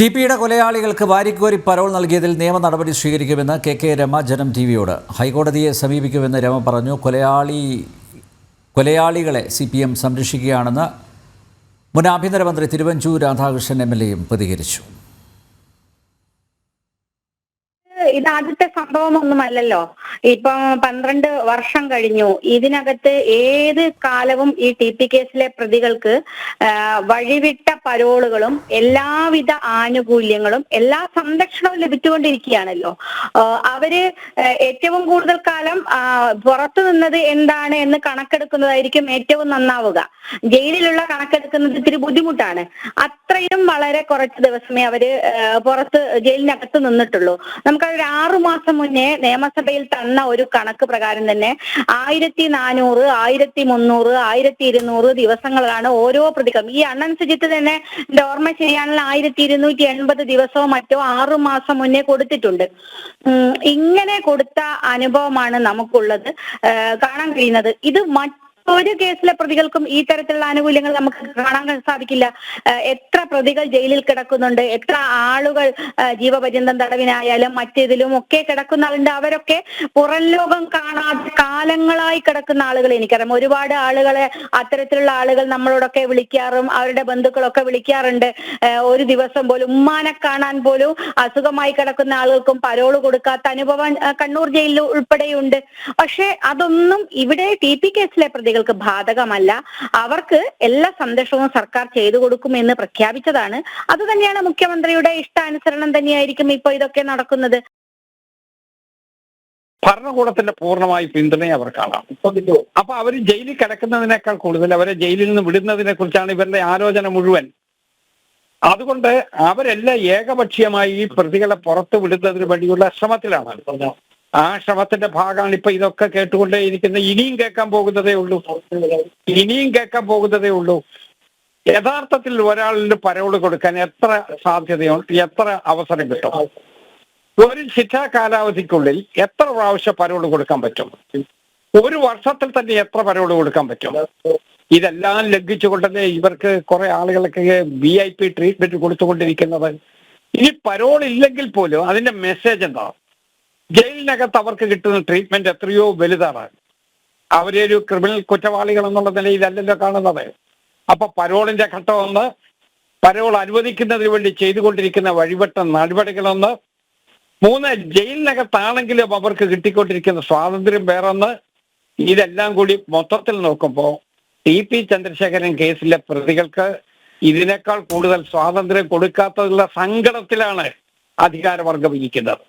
T പിയുടെ കൊലയാളികൾക്ക് വാരിക്കോരി parole നൽകിയതിൽ നിയമ നടപടി സ്വീകരിക്കുമെന്ന് കെ കെ രമ ജനം ടി വിയോട്. ഹൈക്കോടതിയെ സമീപിക്കുമെന്ന് രമ പറഞ്ഞു. കൊലയാളി കൊലയാളികളെ സി പി എം സംരക്ഷിക്കുകയാണെന്ന് മുൻ ആഭ്യന്തരമന്ത്രി തിരുവഞ്ചൂർ രാധാകൃഷ്ണൻ എം എൽ എയും പ്രതികരിച്ചു. ഇത് ആദ്യത്തെ സംഭവമൊന്നുമല്ലല്ലോ. ഇപ്പം പന്ത്രണ്ട് വർഷം കഴിഞ്ഞു. ഇതിനകത്ത് ഏത് കാലവും ഈ ടി പി കേസിലെ പ്രതികൾക്ക് വഴിവിട്ട പരോളുകളും എല്ലാവിധ ആനുകൂല്യങ്ങളും എല്ലാ സംരക്ഷണവും ലഭിച്ചുകൊണ്ടിരിക്കുകയാണല്ലോ. അവർ ഏറ്റവും കൂടുതൽ കാലം പുറത്തു നിന്നത് എന്താണ് എന്ന് കണക്കെടുക്കുന്നതായിരിക്കും ഏറ്റവും നന്നാവുക. ജയിലിലുള്ള കണക്കെടുക്കുന്നത് ഇത്തിരി ബുദ്ധിമുട്ടാണ്. അത്രയും വളരെ കുറച്ച് ദിവസമേ അവർ പുറത്ത് ജയിലിനകത്ത് നിന്നിട്ടുള്ളൂ. നമുക്കതൊരു ആറു മാസം മുന്നേ നിയമസഭയിൽ തന്ന ഒരു കണക്ക് പ്രകാരം തന്നെ ആയിരത്തി നാനൂറ് ആയിരത്തി മുന്നൂറ് ആയിരത്തി ഇരുന്നൂറ് ദിവസങ്ങളാണ് ഓരോ പ്രതികം. ഈ അണ്ണൻ സുജിത്ത് തന്നെ എന്റെ ഓർമ്മ ശരിയാണെങ്കിൽ ആയിരത്തി ഇരുന്നൂറ്റി എൺപത് ദിവസവും മറ്റോ ആറു മാസം മുന്നേ കൊടുത്തിട്ടുണ്ട്. ഇങ്ങനെ കൊടുത്ത അനുഭവമാണ് നമുക്കുള്ളത്. കാണാൻ കഴിയുന്നത്. ഇത് മറ്റ് ഒരു കേസിലെ പ്രതികൾക്കും ഈ തരത്തിലുള്ള ആനുകൂല്യങ്ങൾ നമുക്ക് കാണാൻ സാധിക്കില്ല. എത്ര പ്രതികൾ ജയിലിൽ കിടക്കുന്നുണ്ട് എത്ര ആളുകൾ ജീവപര്യന്തം തടവിനായാലും മറ്റേതിലും ഒക്കെ കിടക്കുന്ന ആളുണ്ട് അവരൊക്കെ പുറം ലോകം കാണാതെ കാലങ്ങളായി കിടക്കുന്ന ആളുകൾ എനിക്കറിയാം. ഒരുപാട് ആളുകളെ അത്തരത്തിലുള്ള ആളുകൾ നമ്മളോടൊക്കെ വിളിക്കാറും അവരുടെ ബന്ധുക്കളൊക്കെ വിളിക്കാറുണ്ട്. ഒരു ദിവസം പോലും ഉമ്മാനെ കാണാൻ പോലും അസുഖമായി കിടക്കുന്ന ആളുകൾക്കും പരോൾ കൊടുക്കാത്ത അനുഭവം കണ്ണൂർ ജയിലിൽ ഉൾപ്പെടെയുണ്ട്. പക്ഷെ അതൊന്നും ഇവിടെ ടി പി കേസിലെ പ്രതികൾക്ക് ബാധകമല്ല. അവർക്ക് എല്ലാ സംരക്ഷണവും സർക്കാർ ചെയ്തു കൊടുക്കുമെന്ന് പ്രഖ്യാപിച്ചതാണ്. അത് തന്നെയാണ് മുഖ്യമന്ത്രിയുടെ ഇഷ്ടാനുസരണം തന്നെയായിരിക്കും ഇപ്പൊ ഇതൊക്കെ നടക്കുന്നത്. ഭരണകൂടത്തിന്റെ പൂർണമായി പിന്തുണയെ അവർ കാണാം. അപ്പൊ അവർ ജയിലിൽ കിടക്കുന്നതിനേക്കാൾ കൂടുതൽ അവരെ ജയിലിൽ നിന്ന് വിടുന്നതിനെ കുറിച്ചാണ് ഇവരുടെ ആലോചന മുഴുവൻ. അതുകൊണ്ട് അവരെല്ലാം ഏകപക്ഷീയമായി ഈ പ്രതികളെ പുറത്തു വിടുന്നതിന് വേണ്ടിയുള്ള ശ്രമത്തിലാണ്. ആ ശ്രമത്തിന്റെ ഭാഗമാണ് ഇപ്പൊ ഇതൊക്കെ കേട്ടുകൊണ്ടേയിരിക്കുന്നത്. ഇനിയും കേൾക്കാൻ പോകുന്നതേ ഉള്ളൂ. ഇനിയും കേൾക്കാൻ പോകുന്നതേ ഉള്ളൂ. യഥാർത്ഥത്തിൽ ഒരാളിന് പരവൾ കൊടുക്കാൻ എത്ര സാധ്യതയുണ്ട്? എത്ര അവസരം കിട്ടും? ഒരു ശിക്ഷാ കാലാവധിക്കുള്ളിൽ എത്ര പ്രാവശ്യം പരവൾ കൊടുക്കാൻ പറ്റും? ഒരു വർഷത്തിൽ തന്നെ എത്ര പരവൾ കൊടുക്കാൻ പറ്റും? ഇതെല്ലാം ലംഘിച്ചുകൊണ്ടല്ലേ ഇവർക്ക് കുറെ ആളുകളൊക്കെ വി ഐ പി ട്രീറ്റ്മെന്റ് കൊടുത്തുകൊണ്ടിരിക്കുന്നത്? ഇനി പരോൾ ഇല്ലെങ്കിൽ പോലും അതിന്റെ മെസ്സേജ് എന്താ? ജയിലിനകത്ത് അവർക്ക് കിട്ടുന്ന ട്രീറ്റ്മെന്റ് എത്രയോ വലുതാണ്. അവരെ ഒരു ക്രിമിനൽ കുറ്റവാളികൾ എന്നുള്ള നിലയിലല്ലല്ലോ കാണുന്നത്. അപ്പൊ പരോളിന്റെ ഘട്ടമൊന്ന് പരോൾ അനുവദിക്കുന്നതിന് വേണ്ടി ചെയ്തുകൊണ്ടിരിക്കുന്ന വഴിവട്ട നടപടികളൊന്ന് മൂന്ന് ജയിലിനകത്താണെങ്കിലും അവർക്ക് കിട്ടിക്കൊണ്ടിരിക്കുന്ന സ്വാതന്ത്ര്യം വേറൊന്ന് ഇതെല്ലാം കൂടി മൊത്തത്തിൽ നോക്കുമ്പോൾ ടി പി ചന്ദ്രശേഖരൻ കേസിലെ പ്രതികൾക്ക് ഇതിനേക്കാൾ കൂടുതൽ സ്വാതന്ത്ര്യം കൊടുക്കാത്തതിലുള്ള സങ്കടത്തിലാണ് അധികാരവർഗം ഇരിക്കുന്നത്.